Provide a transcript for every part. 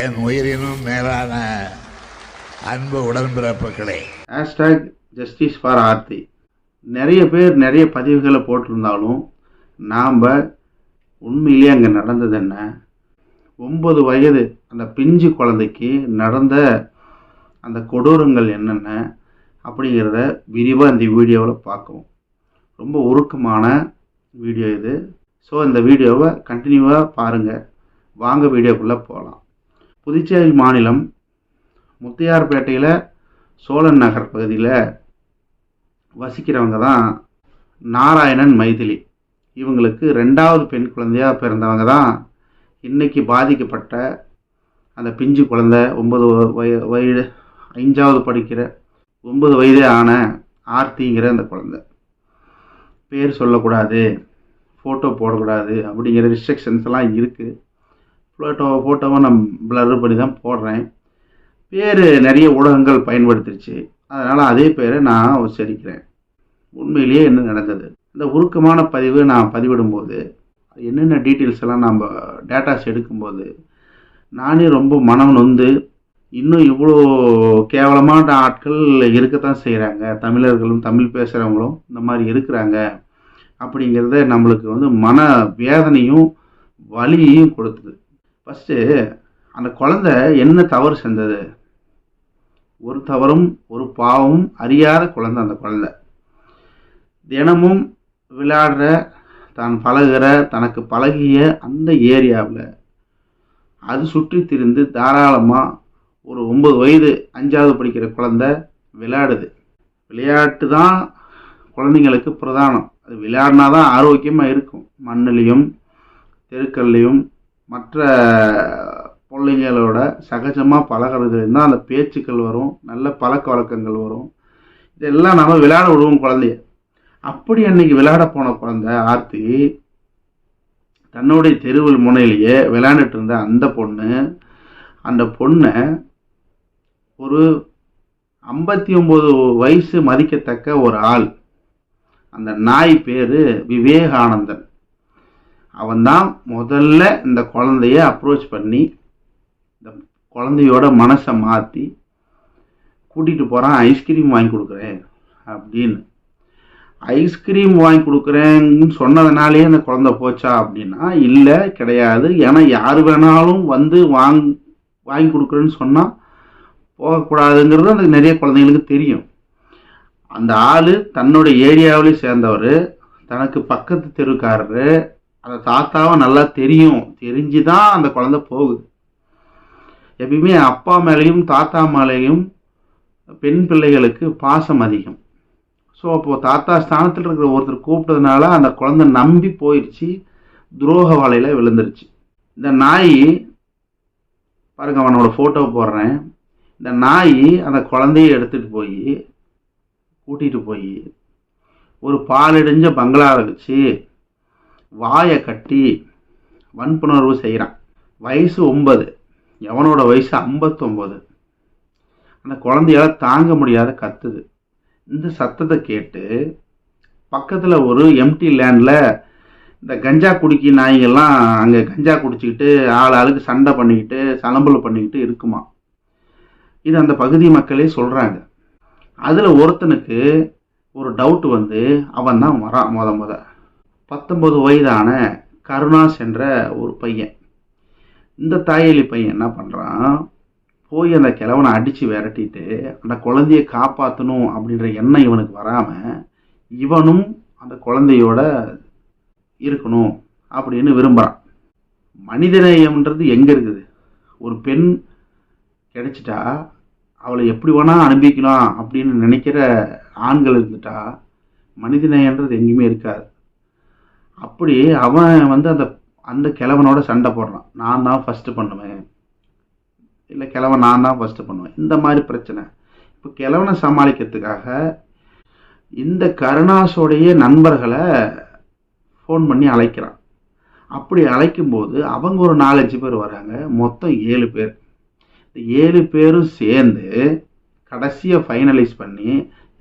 என் உயிரினும் மேலான அன்பு உடன்பிறப்புகளே. ஹேஷ்டாக் ஜஸ்டிஸ் ஃபார் ஆர்த்தி நிறைய பேர் நிறைய பதிவுகளை போட்டிருந்தாலும் நாம் உண்மையிலேயே அங்கே நடந்தது என்ன? ஒம்பது வயது அந்த பிஞ்சு குழந்தைக்கு நடந்த அந்த கொடூரங்கள் என்னென்ன அப்படிங்கிறத விரிவாக இந்த வீடியோவில் பார்க்கவும். ரொம்ப உருக்கமான வீடியோ இது. ஸோ இந்த வீடியோவை கண்டினியூவாக பாருங்கள் வாங்க வீடியோக்குள்ளே போகலாம் புதுச்சேரி மாநிலம் முத்தையார்பேட்டையில் சோழன் நகர் பகுதியில் வசிக்கிறவங்க தான் நாராயணன் மைதிலி. இவங்களுக்கு ரெண்டாவது பெண் குழந்தையாக பிறந்தவங்க தான் இன்றைக்கி பாதிக்கப்பட்ட அந்த பிஞ்சு குழந்தை ஒன்பது வய வயது அஞ்சாவது படிக்கிற ஒன்பது வயதே ஆன ஆர்த்திங்கிற அந்த குழந்தை. பேர் சொல்லக்கூடாது ஃபோட்டோ போடக்கூடாது அப்படிங்கிற ரிஸ்ட்ரிக்ஷன்ஸ் எல்லாம் இருக்குது ஃபோட்டோ ஃபோட்டோவை நான் பிளர் பண்ணி தான் போடுறேன். பேர் நிறைய ஊடகங்கள் பயன்படுத்திருச்சு. அதனால் அதே பேரை நான் உச்சரிக்கிறேன். உண்மையிலேயே என்ன நடந்தது? இந்த உருக்கமான பதிவு நான் பதிவிடும்போது என்னென்ன டீட்டெயில்ஸ் எல்லாம் நம்ம டேட்டாஸ் எடுக்கும்போது நானே ரொம்ப மனம் நொந்து இன்னும் இவ்வளோ கேவலமான ஆட்கள் இருக்கத்தான் செய்கிறாங்க தமிழர்களும் தமிழ் பேசுகிறவங்களும் இந்த மாதிரி இருக்கிறாங்க. அப்படிங்கிறத நம்மளுக்கு வந்து மன வேதனையும் வலியையும் கொடுத்தது. ஃபஸ்ட்டு அந்த குழந்தை என்ன தவறு செஞ்சது? ஒரு தவறும் ஒரு பாவமும் அறியாத குழந்தை அந்த குழந்தை. தினமும் விளையாடுற தான் பழகுற தனக்கு பழகிய அந்த ஏரியாவில் அது சுற்றி திரிந்து தாராளமாக ஒரு ஒம்பது வயது அஞ்சாவது படிக்கிற குழந்தை விளையாடுது. விளையாட்டு தான் குழந்தைங்களுக்கு பிரதானம். அது விளையாடினா தான் ஆரோக்கியமாக இருக்கும். மண்ணிலையும் தெருக்கள்லையும் மற்ற பிள்ளைங்களோட சகஜமாக பழகிறதுலேருந்து தான் அந்த பேச்சுக்கள் வரும் நல்ல பழக்க வழக்கங்கள் வரும். இதெல்லாம் நம்ம விளையாட விடுவோம் குழந்தைய. அப்படி அன்னைக்கு விளையாட போன குழந்தை ஆர்த்தி தன்னுடைய தெருவில் முனையிலேயே விளையாண்டுட்டு இருந்த அந்த பொண்ணு அந்த பொண்ணை ஒரு ஐம்பத்தி ஒம்பது வயசு மதிக்கத்தக்க ஒரு ஆள். அந்த நாய் பேர் விவேகானந்தன். அவன்தான் முதல்ல இந்த குழந்தைய அப்ரோச் பண்ணி இந்த குழந்தையோட மனசை மாற்றி கூட்டிகிட்டு போகிறான் ஐஸ்கிரீம் வாங்கி கொடுக்குறேன் அப்படின்னு. ஐஸ்கிரீம் வாங்கி கொடுக்குறேன்னு சொன்னதுனாலே அந்த குழந்த போச்சா அப்படின்னா இல்லை கிடையாது. ஏன்னா யார் வேணாலும் வந்து வாங் வாங்கி கொடுக்குறேன்னு சொன்னால் போகக்கூடாதுங்கிறது அந்த நிறைய குழந்தைங்களுக்கு தெரியும். அந்த ஆள் தன்னோட ஏரியாவிலையும் சேர்ந்தவர். தனக்கு பக்கத்து தெருக்காரரு. அந்த தாத்தாவை நல்லா தெரியும். தெரிஞ்சு தான் அந்த குழந்தை போகுது. எப்பயுமே அப்பா மேலேயும் தாத்தா மேலேயும் பெண் பிள்ளைகளுக்கு பாசம் அதிகம். ஸோ அப்போது தாத்தா ஸ்தானத்தில் இருக்கிற ஒருத்தர் கூப்பிட்டதுனால அந்த குழந்தை நம்பி போயிடுச்சு துரோக வலையில் விழுந்துருச்சு. இந்த நாய் பாருங்க அவனோட ஃபோட்டோ போடுறேன். இந்த நாய் அந்த குழந்தைய எடுத்துகிட்டு போய் கூட்டிகிட்டு போய் ஒரு பாலடைஞ்ச பங்களாவில் வச்சு வாயை கட்டி வன்புணர்வு செய்கிறான் வயசு ஒன்பது. எவனோட வயசு ஐம்பத்தொம்போது அந்த குழந்தையால் தாங்க முடியாத கத்துது. இந்த சத்தத்தை கேட்டு பக்கத்தில் ஒரு எம்டி லேண்டில் இந்த கஞ்சா குடிக்கி நாய்கள்லாம் அங்கே கஞ்சா குடிச்சிக்கிட்டு ஆள் ஆளுக்கு சண்டை பண்ணிக்கிட்டு சலம்பல் பண்ணிக்கிட்டு இருக்குமா? இது அந்த பகுதி மக்களே சொல்கிறாங்க அதில் ஒருத்தனுக்கு ஒரு டவுட் வந்து அவன் தான் வரான் முத முத. பத்தொன்பது வயதான கருணாஸ் என்ற ஒரு பையன். இந்த தாயலி பையன் என்ன பண்ணுறான் போய் அந்த கிழவனை அடித்து விரட்டிட்டு அந்த குழந்தைய காப்பாற்றணும் அப்படின்ற எண்ணம் இவனுக்கு வராமல் இவனும் அந்த குழந்தையோட இருக்கணும் அப்படின்னு விரும்புகிறான் மனிதநேயம்ன்றது எங்கே இருக்குது? ஒரு பெண் கிடைச்சிட்டா அவளை எப்படி வேணால் அனுபவிக்கலாம் அப்படின்னு நினைக்கிற ஆண்கள் இருந்துட்டா மனிதநேயன்றது எங்கேயுமே இருக்காது. அப்படி அவன் வந்து அந்த அந்த கிழவனோட சண்டை போடுறான். நான் தான் ஃபஸ்ட்டு பண்ணுவேன். இல்லை கிழவன் நான் தான் ஃபஸ்ட்டு பண்ணுவேன். இந்த மாதிரி பிரச்சனை. இப்போ கிழவனை சமாளிக்கிறதுக்காக இந்த கருணாஸோடைய நண்பர்களை ஃபோன் பண்ணி அழைக்கிறான். அப்படி அழைக்கும்போது அவங்க ஒரு நாலஞ்சு பேர் வராங்க. மொத்தம் ஏழு பேர். இந்த ஏழு பேரும் சேர்ந்து கடைசியாக ஃபைனலைஸ் பண்ணி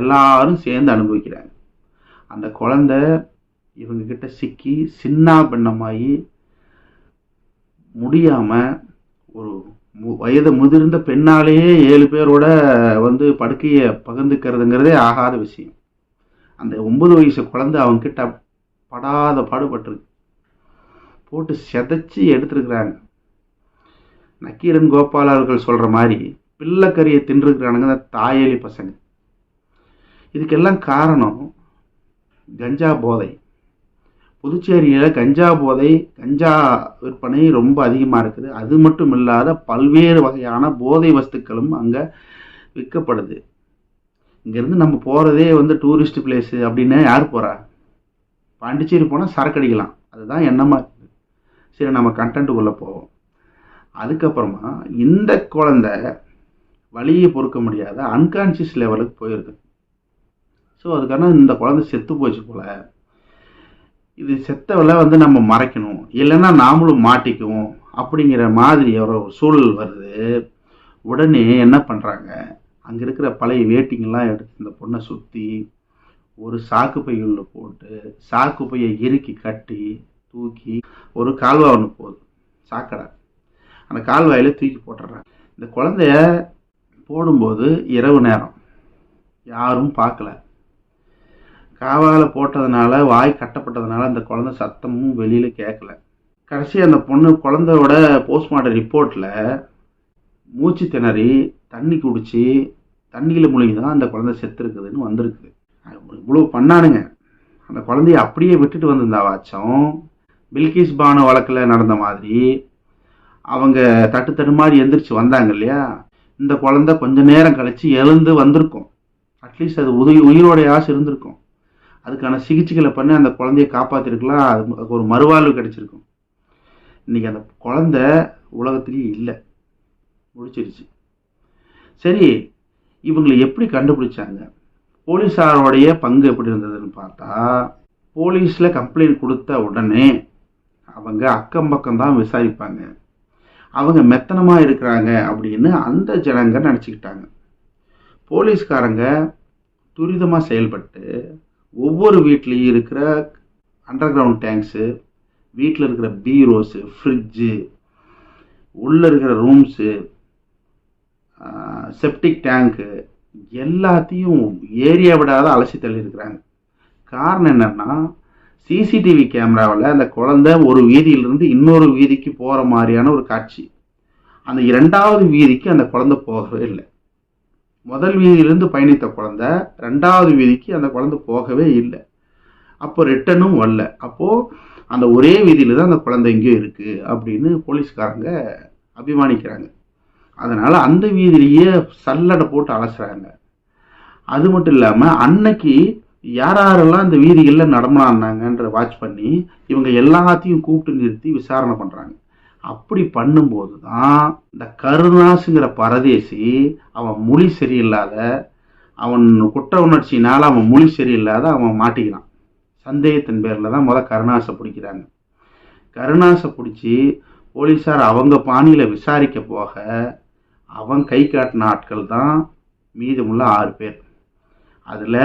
எல்லாரும் சேர்ந்து அனுபவிக்கிறாங்க. அந்த குழந்தை இவங்க கிட்ட சிக்கி சின்ன பின்னமாகி முடியாமல் ஒரு மு- வயது முதிர்ந்த பெண்ணாலேயே ஏழு பேரோட வந்து படுக்கையை பகிர்ந்துக்கிறதுங்கிறதே ஆகாத விஷயம். அந்த ஒன்பது வயசு குழந்தை அவன்கிட்ட படாத பாடுபட்டிருக்கு. போட்டு செதைச்சி எடுத்துருக்குறாங்க. நக்கீரன் கோபால் அவர்கள் சொல்கிற மாதிரி பிள்ளைக்கறியை தின்றுருக்குறானுங்க இந்த தாயலி பசங்க. இதுக்கெல்லாம் காரணம் கஞ்சா போதை. புதுச்சேரியில் கஞ்சா போதை கஞ்சா விற்பனை ரொம்ப அதிகமாக இருக்குது. அது மட்டும் இல்லாத பல்வேறு வகையான போதை வஸ்துக்களும் அங்கே விற்கப்படுது. இங்கேருந்து நம்ம போகிறதே வந்து டூரிஸ்ட் பிளேஸு அப்படின்னு யார் போகிறா பாண்டிச்சேரி போனால் சரக்கு அடிக்கலாம் அதுதான் எண்ணமாக இருக்குது. சரி நம்ம கண்டென்ட்டுக்குள்ளே போவோம். அதுக்கப்புறமா இந்த குழந்தை வழியை பொறுக்க முடியாத அன்கான்ஷியஸ் லெவலுக்கு போயிருக்கு ஸோ அதுக்கான இந்த குழந்தை செத்து போச்சு போல. இது செத்தவளை வந்து நம்ம மறைக்கணும். இல்லைன்னா நாமளும் மாட்டிக்குவோம். அப்படிங்கிற மாதிரி ஒரு சூழல் வருது. உடனே என்ன பண்ணுறாங்க அங்கே இருக்கிற பழைய வேட்டிங்கெல்லாம் எடுத்து இந்த பொண்ணை சுற்றி ஒரு சாக்கு பையுள்ள போட்டு சாக்கு பையை இறுக்கி கட்டி தூக்கி ஒரு கால்வாய் ஒன்று போகுது. சாக்கடை. அந்த கால்வாயில் தூக்கி போட்டுடுறாங்க. இந்த குழந்தைய போடும்போது இரவு நேரம். யாரும் பார்க்கல. காவால போட்டதுனால வாய் கட்டப்பட்டதுனால அந்த குழந்தை சத்தமும் வெளியில் கேட்கல கடைசி அந்த பொண்ணு குழந்தையோட போஸ்ட்மார்ட்டம் ரிப்போர்ட்டில் மூச்சு திணறி தண்ணி குடிச்சு தண்ணியில் மூலிகை தான் அந்த குழந்தை செத்துருக்குதுன்னு வந்திருக்குது. இவ்வளோ பண்ணானுங்க. அந்த குழந்தைய அப்படியே விட்டுட்டு வந்திருந்தாவாச்சும் பில்கிஸ் பானு வழக்கில் நடந்த மாதிரி அவங்க தட்டு தட்டு மாதிரி எந்திரிச்சு வந்தாங்க இல்லையா? இந்த குழந்தை கொஞ்ச நேரம் கழித்து எழுந்து வந்திருக்கும். அட்லீஸ்ட் அது உதவி உயிரோடைய ஆசை இருந்திருக்கும். அதுக்கான சிகிச்சைகளை பண்ணி அந்த குழந்தைய காப்பாற்றிருக்கலாம் அது அதுக்கு ஒரு மறுவாழ்வு கிடைச்சிருக்கும். இன்றைக்கி அந்த குழந்த உலகத்திலேயே இல்லை. முடிச்சிருச்சு. சரி இவங்களை எப்படி கண்டுபிடிச்சாங்க? போலீஸாரோடைய பங்கு எப்படி இருந்ததுன்னு பார்த்தா போலீஸில் கம்ப்ளைண்ட் கொடுத்த உடனே அவங்க அக்கம் பக்கம் தான் விசாரிப்பாங்க. அவங்க மெத்தனமாக இருக்கிறாங்க அப்படின்னு அந்த ஜனங்க நினச்சிக்கிட்டாங்க. போலீஸ்காரங்க துரிதமாக செயல்பட்டு ஒவ்வொரு வீட்லேயும் இருக்கிற அண்டர் கிரவுண்ட் டேங்க்ஸு வீட்டில் இருக்கிற பீரோஸு ஃப்ரிட்ஜு உள்ளே இருக்கிற ரூம்ஸு செப்டிக் டேங்க்கு எல்லாத்தையும் ஏரியா விடாத அலசி தள்ளியிருக்கிறாங்க காரணம் என்னென்னா சிசிடிவி கேமராவில் அந்த குழந்தை ஒரு வீதியிலிருந்து இன்னொரு வீதிக்கு போகிற மாதிரியான ஒரு காட்சி. அந்த இரண்டாவது வீதிக்கு அந்த குழந்தை போகவே இல்லை. முதல் வீதியிலிருந்து பயணித்த குழந்தை ரெண்டாவது வீதிக்கு அந்த குழந்தை போகவே இல்லை. அப்போ ரிட்டனும் வரல. அப்போது அந்த ஒரே வீதியில் தான் அந்த குழந்தை எங்கேயோ இருக்குது அப்படின்னு போலீஸ்காரங்க அபிமானிக்கிறாங்க. அதனால் அந்த வீதியிலேயே சல்லடை போட்டு அலசுறாங்க. அது மட்டும் இல்லாமல் அன்னைக்கு யார் யாரெல்லாம் இந்த வீதிகளில் நடமாடினாங்கன்ற வாட்ச் பண்ணி இவங்க எல்லாத்தையும் கூப்பிட்டு நிறுத்தி விசாரணை பண்ணுறாங்க அப்படி பண்ணும்போது தான் இந்த கருணாசுங்கிற பரதேசி அவன் மொழி சரியில்லாத அவன் குற்ற உணர்ச்சினால் அவன் மொழி சரியில்லாத அவன் மாட்டிக்கிறான். சந்தேகத்தின் பேரில் தான் முதல் கருணாசை பிடிக்கிறாங்க. கருணாசை பிடிச்சி போலீஸார் அவங்க பாணியில் விசாரிக்க போக அவன் கை காட்டின ஆட்கள் தான் மீதமுள்ள ஆறு பேர். அதில்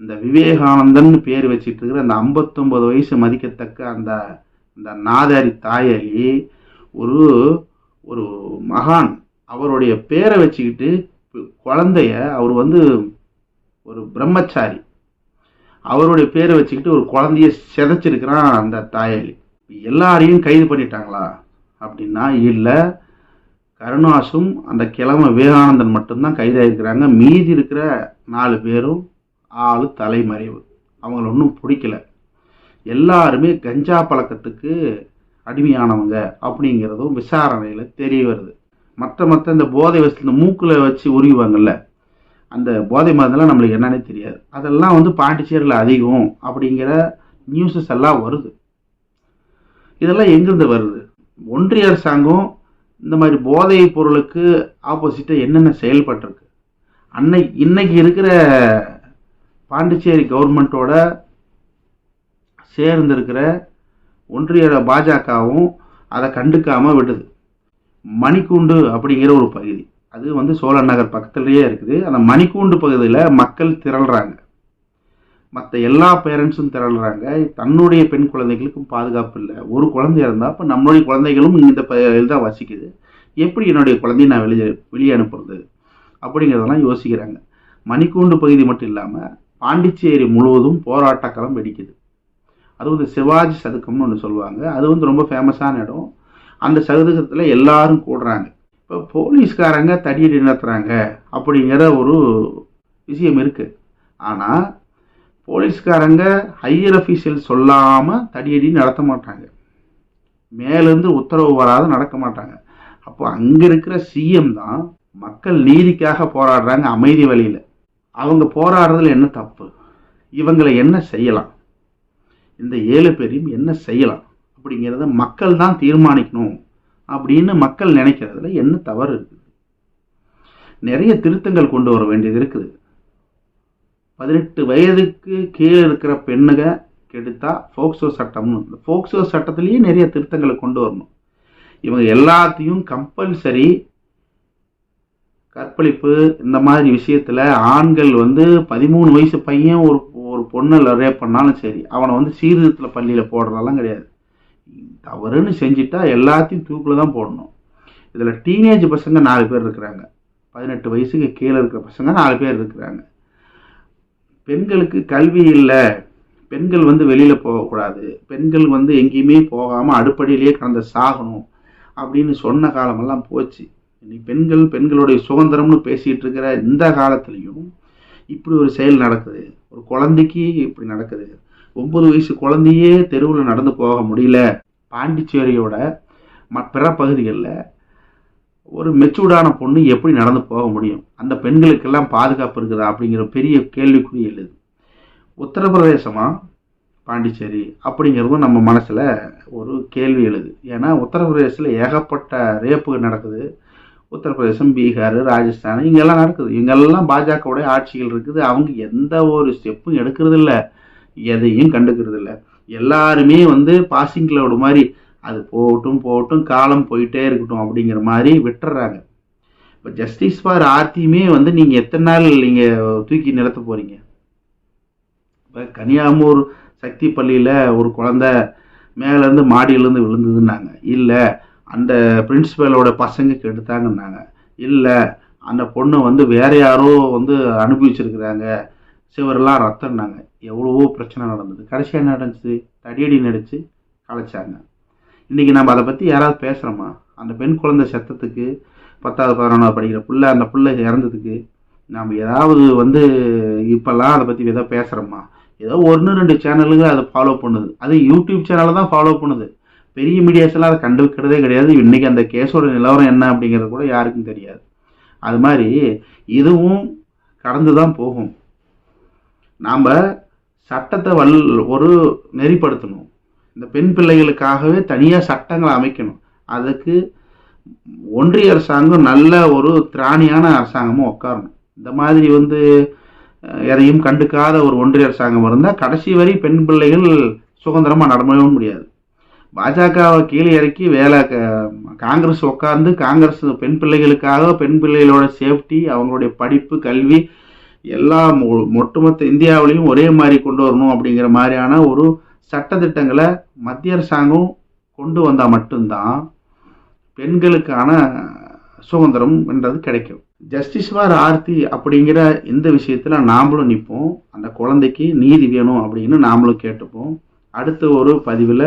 இந்த விவேகானந்தன் பேர் வச்சிட்டு இருக்கிற அந்த ஐம்பத்தொம்பது வயசு மதிக்கத்தக்க அந்த இந்த நாதாரி தாயலி ஒரு ஒரு மகான் அவருடைய பேரை வச்சுக்கிட்டு குழந்தைய அவர் வந்து ஒரு பிரம்மச்சாரி. அவருடைய பேரை வச்சுக்கிட்டு ஒரு குழந்தைய சிதைச்சிருக்கிறான் அந்த தாயாளி. எல்லாரையும் கைது பண்ணிட்டாங்களா? அப்படின்னா இல்லை. கருணாசும் அந்த கிழமை விவேகானந்தன் மட்டும்தான் கைதாகிருக்கிறாங்க மீதி இருக்கிற நாலு பேரும் ஆளு தலைமறைவு. அவங்கள ஒன்றும் பிடிக்கல. எல்லாருமே கஞ்சா பழக்கத்துக்கு அடிமையானவங்க அப்படிங்கிறதும் விசாரணையில் தெரிய வருது. மற்ற மற்ற இந்த போதை வசதி இந்த மூக்கில் வச்சு உருவாங்கல்ல அந்த போதை மருந்தெல்லாம் நம்மளுக்கு என்னன்னே தெரியாது. அதெல்லாம் வந்து பாண்டிச்சேரியில் அதிகம் அப்படிங்கிற நியூஸஸ் எல்லாம் வருது. இதெல்லாம் எங்கேருந்து வருது? ஒன்றிய அரசாங்கம் இந்த மாதிரி போதை பொருளுக்கு ஆப்போசிட்டாக என்னென்ன செயல்பட்டிருக்கு? அன்னை இன்னைக்கு இருக்கிற பாண்டிச்சேரி கவர்மெண்ட்டோட சேர்ந்திருக்கிற ஒன்றிய பாஜகவும் அதை கண்டுக்காமல் விடுது. மணிக்கூண்டு அப்படிங்கிற ஒரு பகுதி. அது வந்து சோழன் நகர் பக்கத்துலேயே இருக்குது. அந்த மணிக்கூண்டு பகுதியில் மக்கள் திரள்றாங்க. மற்ற எல்லா பேரண்ட்ஸும் திரள்றாங்க. தன்னுடைய பெண் குழந்தைகளுக்கும் பாதுகாப்பு இல்லை. ஒரு குழந்தை இருந்தால் அப்போ நம்மளுடைய குழந்தைகளும் இந்த தான் வசிக்குது. எப்படி என்னுடைய குழந்தையை நான் வெளியே வெளியே அனுப்புறது? அப்படிங்கிறதெல்லாம் யோசிக்கிறாங்க. மணிக்கூண்டு பகுதி மட்டும் இல்லாமல் பாண்டிச்சேரி முழுவதும் போராட்டக்களம் வெடிக்குது. அது வந்து சிவாஜி சதுக்கம்னு ஒன்று சொல்லுவாங்க. அது வந்து ரொம்ப ஃபேமஸான இடம். அந்த சதுக்கத்தில் எல்லாரும் கூடுறாங்க. இப்போ போலீஸ்காரங்க தடியடி நடத்துகிறாங்க அப்படிங்கிற ஒரு விஷயம் இருக்குது ஆனால் போலீஸ்காரங்க ஹையர் அஃபீஷியல் சொல்லாமல் தடியடி நடத்த மாட்டாங்க. மேலேருந்து உத்தரவு வராத நடக்க மாட்டாங்க. அப்போ அங்கே இருக்கிற சிஎம் தான் மக்கள் நீதிக்காக போராடுறாங்க அமைதி வழியில். அவங்க போராடுறதுல என்ன தப்பு? இவங்களை என்ன செய்யலாம்? இந்த ஏழு பேரையும் என்ன செய்யலாம்? அப்படிங்கிறத மக்கள் தான் தீர்மானிக்கணும் அப்படின்னு மக்கள் நினைக்கிறதுல என்ன தவறு இருக்குது? நிறைய திருத்தங்கள் கொண்டு வர வேண்டியது இருக்குது. பதினெட்டு வயதுக்கு கீழே இருக்கிற பெண்ணுக கெடுத்தா ஃபோக்சோ சட்டம்னு இந்த ஃபோக்சோ சட்டத்திலேயே நிறைய திருத்தங்களை கொண்டு வரணும். இவங்க எல்லாத்தையும் கம்பல்சரி கற்பழிப்பு இந்த மாதிரி விஷயத்தில் ஆண்கள் வந்து பதிமூணு வயசு பையன் ஒரு ஒரு பொண்ணை ரேப் பண்ணாலும் சரி அவனை வந்து சீர்திருத்தத்தில் பள்ளியில் போடுறதெல்லாம் கிடையாது. தவறுன்னு செஞ்சுட்டா எல்லாத்தையும் தூக்கில் தான் போடணும். இதில் டீனேஜ் பசங்க நாலு பேர் இருக்கிறாங்க. பதினெட்டு வயசுக்கு கீழே இருக்கிற பசங்க நாலு பேர் இருக்கிறாங்க. பெண்களுக்கு கல்வி இல்லை. பெண்கள் வந்து வெளியில் போகக்கூடாது. பெண்கள் வந்து எங்கேயுமே போகாமல் அடுப்படியிலேயே கடந்த சாகணும் அப்படின்னு சொன்ன காலமெல்லாம் போச்சு. இன்னைக்கு பெண்கள் பெண்களுடைய சுதந்திரம்னு பேசிகிட்டு இருக்கிற இந்த காலத்துலேயும் இப்படி ஒரு செயல் நடக்குது. ஒரு குழந்தைக்கு இப்படி நடக்குது. ஒம்பது வயசு குழந்தையே தெருவில் நடந்து போக முடியல. பாண்டிச்சேரியோட ம பிற பகுதிகளில் ஒரு மெச்சூர்டான பொண்ணு எப்படி நடந்து போக முடியும்? அந்த பெண்களுக்கெல்லாம் பாதுகாப்பு இருக்குதா? அப்படிங்கிற பெரிய கேள்விக்குறி எழுது. உத்தரப்பிரதேசமா? பாண்டிச்சேரி. அப்படிங்கிறதும் நம்ம மனசில் ஒரு கேள்வி எழுது. ஏன்னா உத்தரப்பிரதேசத்தில் ஏகப்பட்ட ரேப்புகள் நடக்குது. உத்தரப்பிரதேசம் பீகார் ராஜஸ்தான் இங்கெல்லாம் நடக்குது. இங்கெல்லாம் பாஜகவுடைய ஆட்சிகள் இருக்குது. அவங்க எந்த ஒரு ஸ்டெப்பும் எடுக்கிறது இல்லை எதையும் கண்டுக்கிறது இல்லை எல்லாருமே வந்து பாசிங் கிளவுட் மாதிரி அது போகட்டும் போகட்டும் காலம் போயிட்டே இருக்கட்டும் அப்படிங்கிற மாதிரி விட்டுறாங்க. இப்போ ஜஸ்டிஸ் ஃபார் ஆர்த்தியுமே வந்து நீங்கள் எத்தனை நாள் நீங்கள் தூக்கி நிறுத்த போகிறீங்க இப்போ கனியாமூர் சக்தி பள்ளியில் ஒரு குழந்த மேலேருந்து மாடியிலேருந்து விழுந்ததுன்னாங்க. இல்லை அந்த பிரின்சிபலோட பசங்களுக்கு எடுத்தாங்கன்னாங்க. இல்லை அந்த பொண்ணு வந்து வேற யாரோ வந்து அனுபவிச்சிருக்கிறாங்க. சிவரெல்லாம் ரத்தம்னாங்க. எவ்வளவோ பிரச்சனை நடந்தது. கடைசியாக என்ன நடந்துச்சு? தடியடி நடிச்சு கலைச்சாங்க. இன்றைக்கி நம்ம அதை பற்றி யாராவது பேசுகிறோமா அந்த பெண் குழந்தை செத்தத்துக்கு பத்தாவது பதினொன்றாவது படிக்கிற பிள்ளை அந்த பிள்ளை இறந்ததுக்கு நாம் ஏதாவது வந்து இப்போல்லாம் அதை பற்றி ஏதோ பேசுகிறோமா ஏதோ ஒன்று ரெண்டு சேனலுங்க அதை ஃபாலோ பண்ணுது. அது யூடியூப் சேனலை தான் ஃபாலோ பண்ணுது. பெரிய மீடியாஸ்லாம் அதை கண்டுக்கிறதே கிடையாது. இன்றைக்கி அந்த கேஸோட நிலவரம் என்ன அப்படிங்கிறது கூட யாருக்கும் தெரியாது. அது மாதிரி இதுவும் கடந்து தான் போகும். நாம் சட்டத்தை வல் ஒரு நெறிப்படுத்தணும். இந்த பெண் பிள்ளைகளுக்காகவே தனியாக சட்டங்களை அமைக்கணும். அதுக்கு ஒன்றிய அரசாங்கம் நல்ல ஒரு திராணியான அரசாங்கமும் உட்காரணும். இந்த மாதிரி வந்து எதையும் கண்டுக்காத ஒரு ஒன்றிய அரசாங்கம் இருந்தால் கடைசி வரை பெண் பிள்ளைகள் சுதந்திரமாக நடமாடவும் முடியாது. பாஜகவை கீழே இறக்கி வேலை க- காங்கிரஸ் உட்கார்ந்து காங்கிரஸ் பெண் பிள்ளைகளுக்காக பெண் பிள்ளைகளோட சேஃப்டி அவங்களுடைய படிப்பு கல்வி எல்லா ஒட்டுமொத்த இந்தியாவிலையும் ஒரே மாதிரி கொண்டு வரணும் அப்படிங்கிற மாதிரியான ஒரு சட்டத்திட்டங்களை மத்திய அரசாங்கம் கொண்டு வந்தால் மட்டும்தான் பெண்களுக்கான சுதந்திரம் என்றது கிடைக்கும். ஜஸ்டிஸ் ஃபார் ஆர்த்தி அப்படிங்கிற இந்த விஷயத்தில் நாமளும் நிற்போம் அந்த குழந்தைக்கு நீதி வேணும் அப்படின்னு நாமளும் கேட்டுப்போம். அடுத்த ஒரு பதிவில்